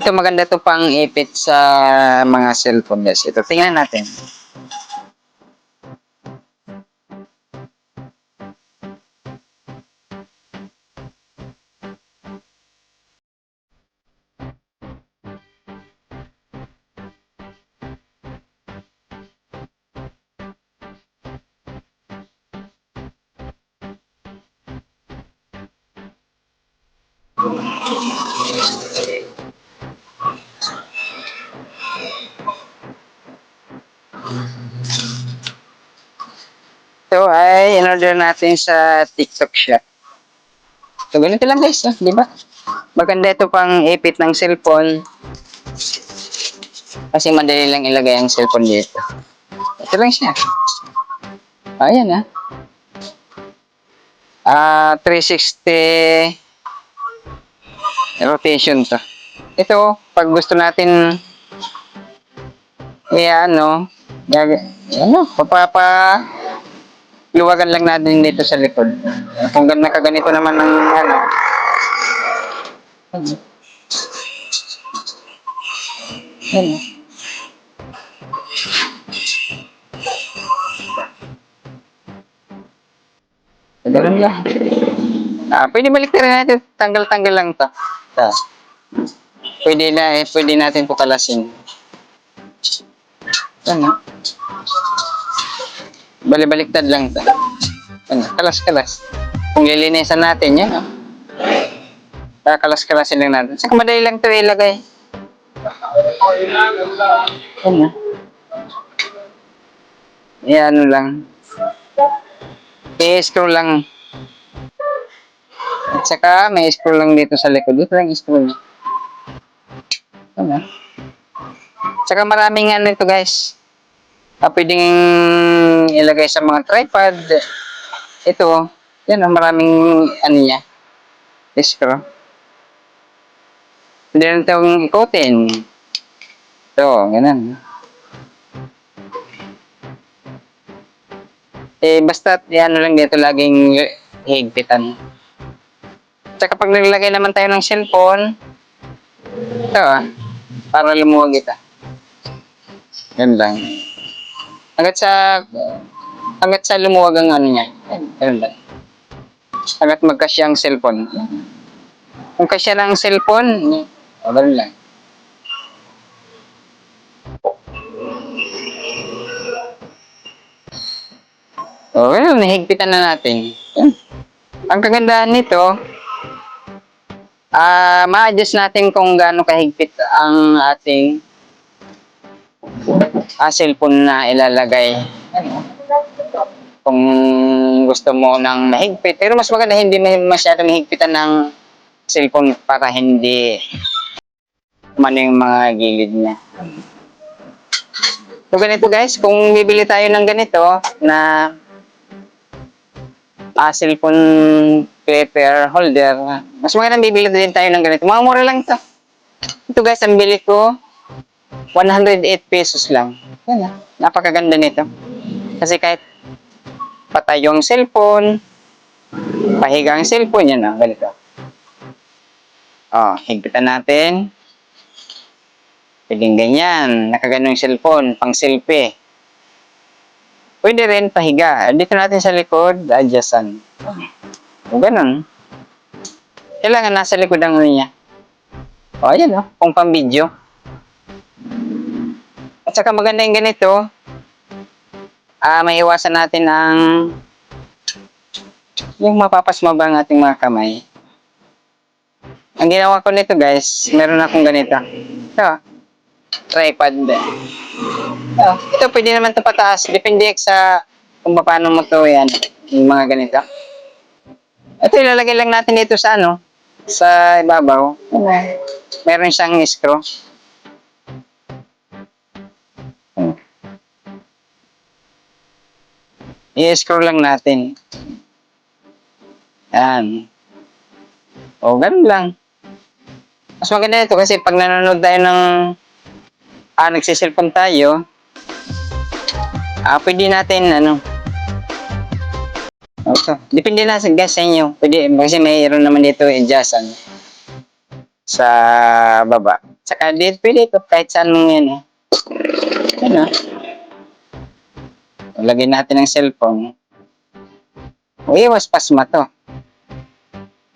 Ito maganda to pang ipit sa mga cellphone guys. Ito, tingnan natin. Ito ay in-order natin sa TikTok shop. So, ganito lang guys, ah, di ba? Maganda ito pang ipit ng cellphone. Kasi madali lang ilagay ang cellphone dito. Ito lang siya. Ayan ah. Ah, 360 rotation to. Ito, pag gusto natin eh ano, ano, papapa luwagan lang natin dito sa likod. Kung gan nakaganito naman ng ano. Ano? Ano? Ganun lang. Ah, pwede balik na rin natin. Tanggal-tanggal lang to. to. Pwede na, eh, pwede natin pukalasin. Ano? Bali-baliktad lang to. Ano? Kalas-kalas. Kung lilinisan natin, yan, oh. Kakalas-kalasin lang natin. Saka madali lang to ilagay. Ano? Yan lang. I-screw lang. At saka may screw lang dito sa likod. Dito lang niya. Ano? Saka maraming ano ito guys. Ah, pwedeng ilagay sa mga tripod. Ito, yan ang maraming ano niya. Screw. Pwede rin itong ikotin. Ito, ganun. Eh, basta yan lang dito laging higpitan. Tsaka pag naglagay naman tayo ng cellphone, ito ah, para lumuwag ito. Yan lang. Hanggat sa, hanggat sa lumuwag ang ano niya. Yan lang. Hanggat magkasya ang cellphone. Kung kasya lang ang cellphone, o lang. O, well, nahigpitan na natin. Ang kagandahan nito, ah, ma-adjust natin kung gaano kahigpit ang ating ah, cellphone na ilalagay. Kung gusto mo ng mahigpit. Pero mas maganda hindi ma- masyadong mahigpitan ng cellphone para hindi man yung mga gilid niya. So ganito guys, kung bibili tayo ng ganito na ah, cellphone paper holder, mas maganda bibili din tayo ng ganito. Mga mura lang to. Ito guys, ang bili ko 108 pesos lang. Yan ah, napakaganda nito. Kasi kahit patay yung cellphone, pahiga ang cellphone, yan ah, ganito. Oh, higpitan natin. Pwedeng ganyan, nakaganong cellphone, pang selfie. Pwede rin pahiga. Dito natin sa likod, adjustan. O ganun. Kailangan nasa likod ang ano niya. O, ayan o, kung pang video. At saka maganda yung ganito, ah, may iwasan natin ang yung mapapasmaba ang ating mga kamay. Ang ginawa ko nito guys, meron akong ganito. Ito, tripod. Oh, ito pwede naman ito pataas. Depende sa kung paano mo to yan. Yung mga ganito. Ito ilalagay lang natin dito sa ano, sa ibabaw. Meron siyang screw. I-screw lang natin. Yan. O, ganun lang. Mas maganda ito kasi pag nanonood tayo ng ah, nagsiselfon tayo, ah, pwede natin, ano, ito. Depende na sa gas sa inyo. Pwede, kasi mayroon naman dito adjustan sa baba. Tsaka dito, pwede ito kahit saan mo yan eh. Ano? Lagyan natin ng cellphone. Uiwas pasma to.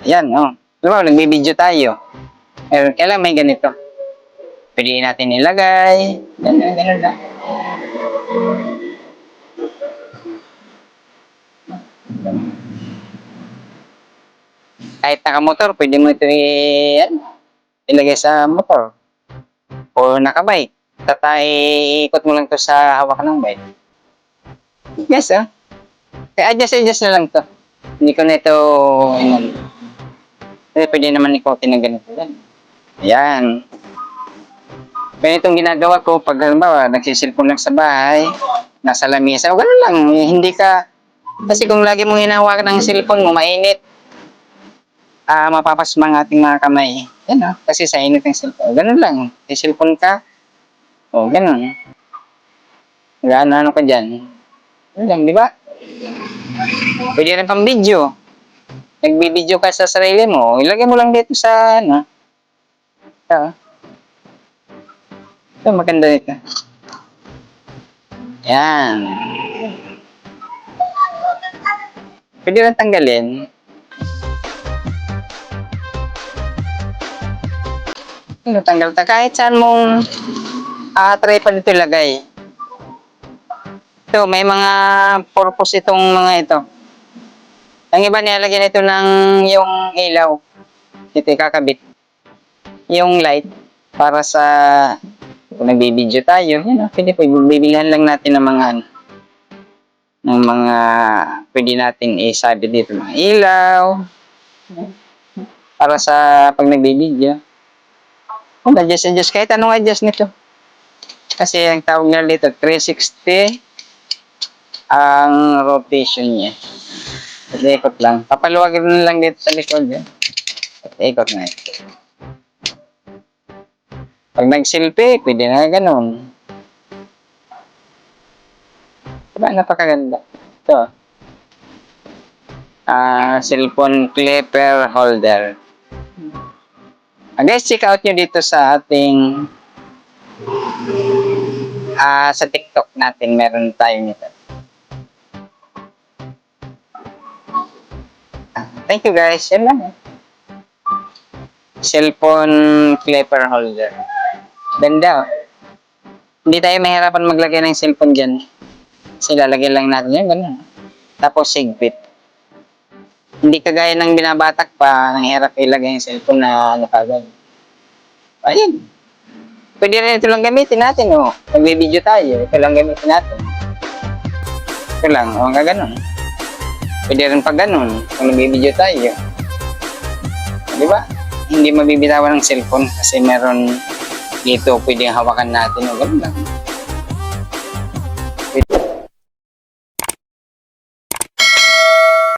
Ayan, oh. Diba, nagbibideo tayo. Pero kailangan may ganito. Pwede natin ilagay. Ganun, ganun lang. Kahit naka-motor, pwede mo ito ilagay sa motor. O nakabike. Tatay, ikot mo lang to sa hawak ng bike. Yes, ah. Kaya adjust, adjust na lang to. Hindi ko na ito, inan. Eh, pwede naman ikotin ng ganito yan. Ayan. Ganitong ginagawa ko pag halimbawa, nagsisilpon lang sa bahay, nasa lamesa, o ganun lang, eh, hindi ka, kasi kung lagi mong hinahawakan ng cellphone mo, mainit, ah mapapasma ang ating mga kamay. Yan o, kasi sa init ng cellphone. Ganun lang, may cellphone ka, o ganun. Ano-ano ka dyan. Lang, di ba? Pwede rin pang video. Nagbibideo ka sa sarili mo, ilagay mo lang dito sa, ano, ito. Ito, maganda dito. Yan. Pwede rin tanggalin. Ano, tanggal ta. Kahit saan mong ah, try pa dito ilagay. Ito, may mga purpose itong mga ito. Ang iba nilalagyan ito ng yung ilaw. Ito kakabit. Yung light para sa kung nagbibideo tayo, yan o, pwede po, bibilihan lang natin ng mga ano, ng mga pwede natin isabi dito, mga ilaw, para sa pag nagbibideo. Kung adjust, adjust, kahit anong adjust nito. Kasi ang tawag nila dito, 360 ang rotation niya. At ikot lang. Papaluwagin na lang dito sa likod. Yan. At ikot na ito. Pag nag-selfie, pwede na ganun. Diba, napakaganda. Ito. Ah, cellphone clipper holder. Ah, guys, check out nyo dito sa ating ah sa TikTok natin meron tayo nito. Thank you guys. Yan lang. Cellphone clipper holder. Ganda. oh. Hindi tayo mahirapan maglagay ng cellphone dyan. Kasi lalagyan lang natin yan. Ganun. Tapos sigpit. Hindi kagaya ng binabatak pa, nang hirap ilagay yung cellphone na ano kagad. Ayun. Pwede rin ito lang gamitin natin, oh. Nagbe-video tayo, ito lang gamitin natin. Ito lang, oh, nga ganun. Pwede rin pag ganun, kung nagbe-video tayo. Di ba? Hindi mabibitawan ng cellphone kasi meron dito pwedeng hawakan natin, oh, ganun lang.